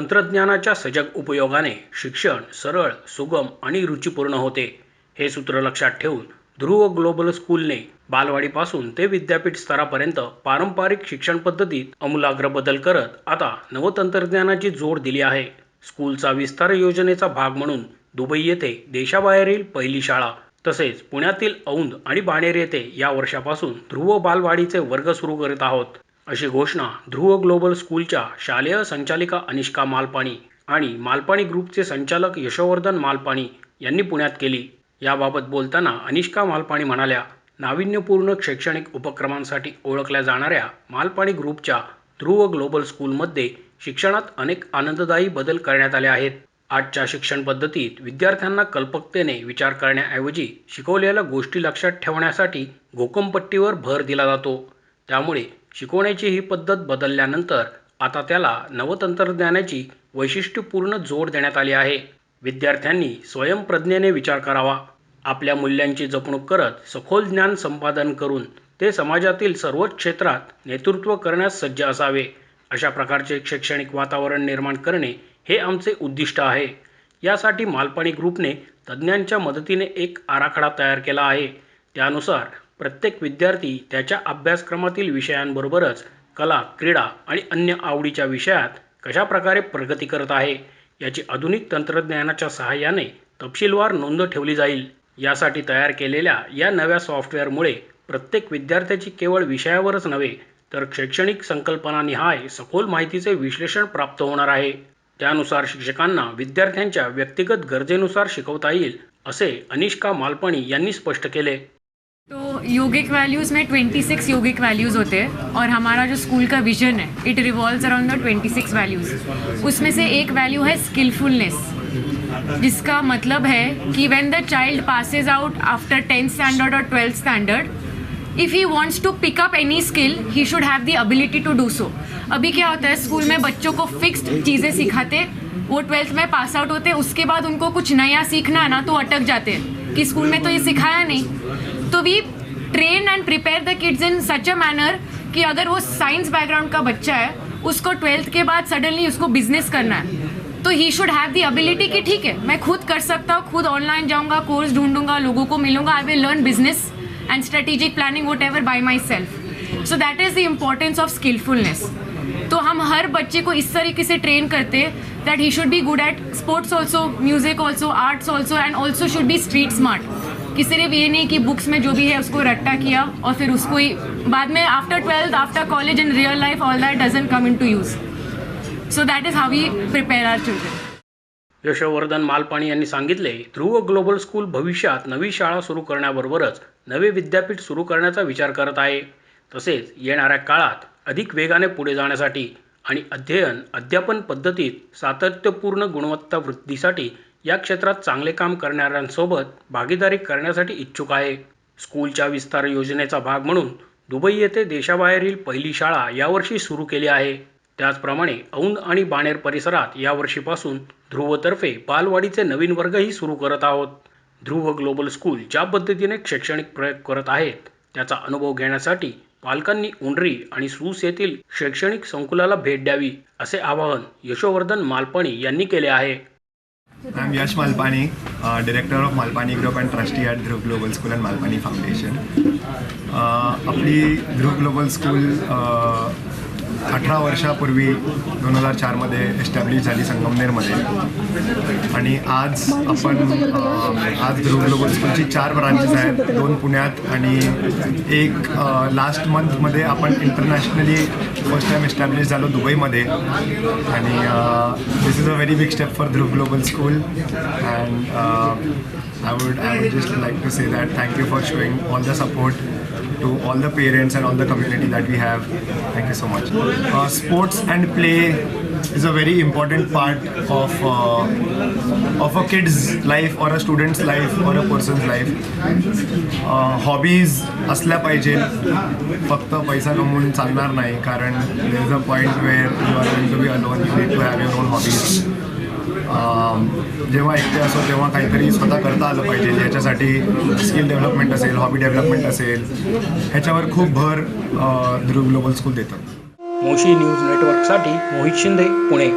तंत्रज्ञानाच्या सजग उपयोगाने शिक्षण सरळ सुगम आणि रुचिपूर्ण होते. हे सूत्र लक्षात ठेवून ध्रुव ग्लोबल स्कूलने बालवाडीपासून ते विद्यापीठ स्तरापर्यंत पारंपरिक शिक्षण पद्धतीत आमूलाग्र बदल करत आता नवतंत्रज्ञानाची जोड दिली आहे. स्कूलचा विस्तार योजनेचा भाग म्हणून दुबई येथे देशाबाहेरील पहिली शाळा तसेच पुण्यातील औंध आणि बाणेर येथे या वर्षापासून ध्रुव बालवाडीचे वर्ग सुरू करीत आहोत. अशी घोषणा ध्रुव ग्लोबल स्कूलच्या शालेय संचालिका अनिष्का मालपाणी आणि मालपाणी ग्रुपचे संचालक यशोवर्धन मालपाणी यांनी पुण्यात केली. याबाबत बोलताना अनिष्का मालपाणी म्हणाल्या नाविन्यपूर्ण शैक्षणिक उपक्रमांसाठी ओळखल्या जाणाऱ्या मालपाणी ग्रुपच्या ध्रुव ग्लोबल स्कूलमध्ये शिक्षणात अनेक आनंददायी बदल करण्यात आले आहेत. आजच्या शिक्षण पद्धतीत विद्यार्थ्यांना कल्पकतेने विचार करण्याऐवजी शिकवलेल्या गोष्टी लक्षात ठेवण्यासाठी घोकमपट्टीवर भर दिला जातो. त्यामुळे शिकवण्याची ही पद्धत बदलल्यानंतर आता त्याला नवतंत्रज्ञानाची वैशिष्ट्यपूर्ण जोड देण्यात आली आहे. विद्यार्थ्यांनी स्वयंप्रज्ञेने विचार करावा. आपल्या मूल्यांची जपणूक करत सखोल ज्ञान संपादन करून ते समाजातील सर्वच क्षेत्रात नेतृत्व करण्यास सज्ज असावे. अशा प्रकारचे शैक्षणिक वातावरण निर्माण करणे हे आमचे उद्दिष्ट आहे. यासाठी मालपाणी ग्रुपने तज्ज्ञांच्या मदतीने एक आराखडा तयार केला आहे. त्यानुसार प्रत्येक विद्यार्थी त्याच्या अभ्यासक्रमातील विषयांबरोबरच कला क्रीडा आणि अन्य आवडीच्या विषयात कशा प्रकारे प्रगती करत आहे याची आधुनिक तंत्रज्ञानाच्या सहाय्याने तपशीलवार नोंद ठेवली जाईल. यासाठी तयार केलेल्या या नव्या सॉफ्टवेअरमुळे प्रत्येक विद्यार्थ्याची केवळ विषयावरच नव्हे तर शैक्षणिक संकल्पनानिहाय सखोल माहितीचे विश्लेषण प्राप्त होणार आहे. त्यानुसार शिक्षकांना विद्यार्थ्यांच्या व्यक्तिगत गरजेनुसार शिकवता येईल असे अनिष्का मालपणी यांनी स्पष्ट केले. योगिक वैल्यूज़ में 26 योगिक वैल्यूज़ होते हैं और हमारा जो स्कूल का विजन है it revolves around the 26 values उसमें से एक वैल्यू है स्किलफुलनेस जिसका मतलब है कि when the child passes out after tenth standard और twelfth standard if he wants to pick up any skill he should have the ability to do so अभी क्या होता है स्कूल में बच्चों को फिक्स्ड चीज़ें सिखाते वो ट्वेल्थ में पास आउट होते उसके बाद उनको कुछ नया सीखना है ना तो अटक जाते हैं कि स्कूल में तो ये सिखाया नहीं। तो we train and prepare the kids in such a manner कि अगर वो साइंस बैकग्राउंड का बच्चा है, उसको ट्वेल्थ के बाद सडनली उसको बिज़नेस करना है तो he should have the ability कि ठीक है, मैं खुद कर सकता हूँ, खुद ऑनलाइन जाऊँगा कोर्स ढूंढूँगा, लोगों को मिलूँगा I will learn business and strategic planning whatever by myself so that is the importance of skillfulness तो हम हर बच्चे को इस तरीके से ट्रेन करते that he should be good at sports also music also arts also and also should be street smart कि सिर्फ ये नहीं कि बुक्स में जो भी है उसको रट्टा किया और फिर उसको ही बाद में after twelfth after college in real life all that doesn't come into use so that is how we prepare our children Yashovardhan Malpani यांनी सांगितले ध्रुव ग्लोबल स्कूल भविष्यात नवी शाळा सुरू करण्याबरोबरच नवे विद्यापीठ सुरू करण्याचा विचार करत आहे. तसेच येणाऱ्या काळात अधिक वेगाने पुढे जाण्यासाठी आणि अध्ययन अध्यापन पद्धतीत सातत्यपूर्ण गुणवत्ता वृद्धीसाठी या क्षेत्रात चांगले काम करणाऱ्यांसोबत भागीदारी करण्यासाठी इच्छुक आहे. स्कूलच्या विस्तार योजनेचा भाग म्हणून दुबई येथे देशाबाहेरील पहिली शाळा यावर्षी सुरू केली आहे. त्याचप्रमाणे औंध आणि बाणेर परिसरात यावर्षीपासून ध्रुवतर्फे बालवाडीचे नवीन वर्गही सुरू करत आहोत. ध्रुव ग्लोबल स्कूल ज्या पद्धतीने शैक्षणिक प्रयोग करत आहेत त्याचा अनुभव घेण्यासाठी पालकांनी उंडरी आणि सूस येथील शैक्षणिक संकुलाला भेट द्यावी असे आवाहन यशोवर्धन मालपाणी यांनी केले आहे. I'm Yash Malpani, uh, Director of Malpani Group and Trustee at Dhruv Global School and Malpani Foundation. Uh, आपली ध्रुव ग्लोबल स्कूल अठरा वर्षापूर्वी दोन हजार चारमध्ये एस्टॅब्लिश झाली संगमनेरमध्ये आणि आज आपण uh, आज ध्रुव ग्लोबल स्कूलची चार ब्रांचेस आहेत दोन पुण्यात आणि एक uh, लास्ट मंथमध्ये आपण इंटरनॅशनली फर्स्ट टाईम एस्टॅब्लिश झालो दुबईमध्ये आणि uh, is a very big step for Dhruv Global School, and uh, I would I would just like to say that thank you for showing all the support. To all the parents and all the community that we have. Thank you so much. Uh, sports and play is a very important part of uh, of a kid's life or a student's life or a person's life. Hobbies असल्या पाहिजे फक्त पैसा कमवून चालणार नाही कारण there is a point where you are going to be alone you need to have your own hobbies um, जेव्हा एकटे असो तेव्हा काहीतरी स्वतः करता आलं पाहिजे. ज्याच्यासाठी स्किल डेव्हलपमेंट असेल हॉबी डेव्हलपमेंट असेल ह्याच्यावर खूप भर ध्रुव ग्लोबल स्कूल देतात. मोशी न्यूज नेटवर्कसाठी मोहित शिंदे पुणे.